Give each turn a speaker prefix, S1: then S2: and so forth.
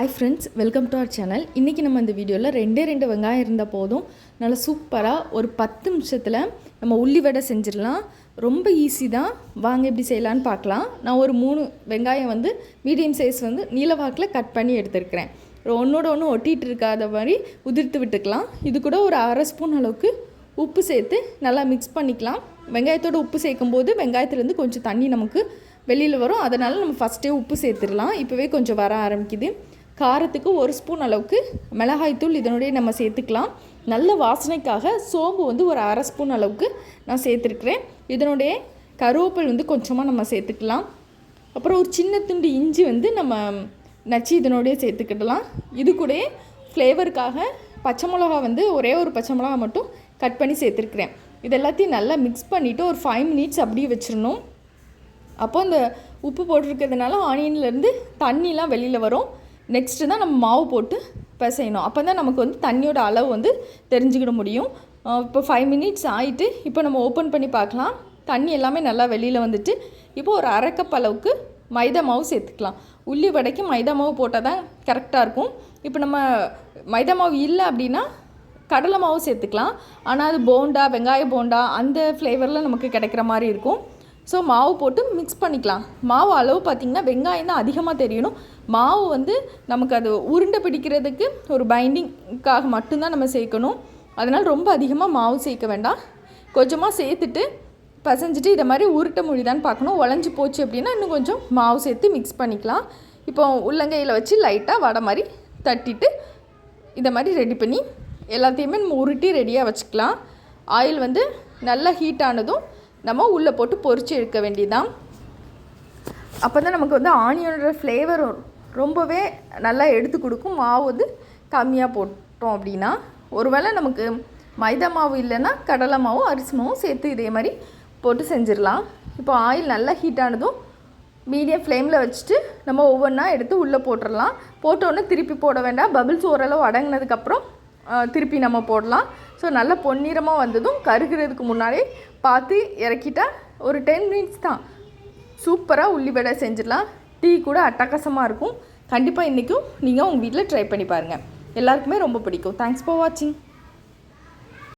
S1: Hi friends welcome to our channel இன்றைக்கி நம்ம இந்த வீடியோவில் ரெண்டே ரெண்டு வெங்காயம் இருந்தால் போதும். நல்லா சூப்பராக ஒரு பத்து நிமிஷத்தில் நம்ம உள்ளி வடை செஞ்சிடலாம். ரொம்ப ஈஸி தான். வாங்க எப்படி செய்யலான்னு பார்க்கலாம். நான் ஒரு மூணு வெங்காயம் வந்து மீடியம் சைஸ் வந்து நீலவாக்கில் கட் பண்ணி எடுத்துருக்கிறேன். ஒன்றோட ஒன்று ஒட்டிகிட்டு இருக்காத மாதிரி உதிர்த்து விட்டுக்கலாம். இது கூட ஒரு அரை ஸ்பூன் அளவுக்கு உப்பு சேர்த்து நல்லா மிக்ஸ் பண்ணிக்கலாம். வெங்காயத்தோட உப்பு சேர்க்கும்போது வெங்காயத்துலேருந்து கொஞ்சம் தண்ணி நமக்கு வெளியில் வரும். அதனால் நம்ம ஃபஸ்ட்டே உப்பு சேர்த்துடலாம். இப்போவே கொஞ்சம் வர ஆரம்பிக்குது. காரத்துக்கு ஒரு ஸ்பூன் அளவுக்கு மிளகாய்த்தூள் இதனுடைய நம்ம சேர்த்துக்கலாம். நல்ல வாசனைக்காக சோம்பு வந்து ஒரு அரை ஸ்பூன் அளவுக்கு நான் சேர்த்துருக்குறேன். இதனுடைய கருவேப்பில் வந்து கொஞ்சமாக நம்ம சேர்த்துக்கலாம். அப்புறம் ஒரு சின்ன துண்டு இஞ்சி வந்து நம்ம நச்சு இதனுடைய சேர்த்துக்கிடலாம். இது கூட ஃப்ளேவருக்காக பச்சை மிளகா வந்து ஒரே ஒரு பச்சை மிளகா மட்டும் கட் பண்ணி சேர்த்துருக்குறேன். இது எல்லாத்தையும் நல்லா மிக்ஸ் பண்ணிவிட்டு ஒரு ஃபைவ் மினிட்ஸ் அப்படியே வச்சிடணும். அப்போ அந்த உப்பு போட்டிருக்கிறதுனால ஆனியன்லேருந்து தண்ணிலாம் வெளியில் வரும். நெக்ஸ்ட்டு தான் நம்ம மாவு போட்டு பிசையணும். அப்போ தான் நமக்கு வந்து தண்ணியோட அளவு வந்து தெரிஞ்சுக்கிட முடியும். இப்போ ஃபைவ் மினிட்ஸ் ஆகிட்டு இப்போ நம்ம ஓப்பன் பண்ணி பார்க்கலாம். தண்ணி எல்லாமே நல்லா வெளியில் வந்துட்டு இப்போ ஒரு அரைக்கப் அளவுக்கு மைதா மாவு சேர்த்துக்கலாம். உள்ளி வடைக்கு மைதா மாவு போட்டால் தான் கரெக்டாக இருக்கும். இப்போ நம்ம மைதா மாவு இல்லை அப்படின்னா கடலை மாவு சேர்த்துக்கலாம். ஆனால் அது போண்டா வெங்காய போண்டா அந்த ஃப்ளேவரில் நமக்கு கிடைக்கிற மாதிரி இருக்கும். ஸோ மாவு போட்டு மிக்ஸ் பண்ணிக்கலாம். மாவு அளவு பார்த்திங்கன்னா வெங்காயம் தான் அதிகமாக தெரியணும். மாவு வந்து நமக்கு அது உருண்டை பிடிக்கிறதுக்கு ஒரு பைண்டிங்க்காக மட்டும்தான் நம்ம சேர்க்கணும். அதனால் ரொம்ப அதிகமாக மாவு சேர்க்க வேண்டாம். கொஞ்சமாக சேர்த்துட்டு பசைஞ்சிட்டு இதை மாதிரி உருட்ட மொழிதான்னு பார்க்கணும். உழஞ்சி போச்சு அப்படின்னா இன்னும் கொஞ்சம் மாவு சேர்த்து மிக்ஸ் பண்ணிக்கலாம். இப்போ உள்ளங்கையில் வச்சு லைட்டாக வடை மாதிரி தட்டிட்டு இதை மாதிரி ரெடி பண்ணி எல்லாத்தையுமே நம்ம உருட்டி ரெடியாக வச்சுக்கலாம். ஆயில் வந்து நல்லா ஹீட் ஆனதும் நம்ம உள்ளே போட்டு பொறிச்சு எடுக்க வேண்டியதான் அப்போ தான் நமக்கு வந்து ஆனியனோட ஃப்ளேவர் ரொம்பவே நல்லா எடுத்து கொடுக்கும். மாவு வந்து கம்மியாக போட்டோம் அப்படின்னா ஒருவேளை நமக்கு மைதா மாவு இல்லைன்னா கடலை மாவும் அரிசி மாவும் சேர்த்து இதே மாதிரி போட்டு செஞ்சிடலாம். இப்போ ஆயில் நல்லா ஹீட் ஆனதும் மீடியம் ஃப்ளேமில் வச்சுட்டு நம்ம ஒவ்வொன்றா எடுத்து உள்ளே போட்டுடலாம். போட்டோன்னே திருப்பி போட வேண்டாம். பபிள்ஸ் ஓரளவு அடங்கினதுக்கப்புறம் திருப்பி நம்ம போடலாம். ஸோ நல்லா பொன்னிறமாக வந்ததும் கருகிறதுக்கு முன்னாடியே பார்த்து இறக்கிட்டால் ஒரு டென் மினிட்ஸ் தான். சூப்பராக உள்ளி வடை செஞ்சிடலாம். டீ கூட அட்டகாசமாக இருக்கும். கண்டிப்பாக இன்றைக்கும் நீங்கள் உங்கள் வீட்டில் ட்ரை பண்ணி பாருங்கள் எல்லாருக்குமே ரொம்ப பிடிக்கும். தேங்க்ஸ் ஃபார் வாட்சிங்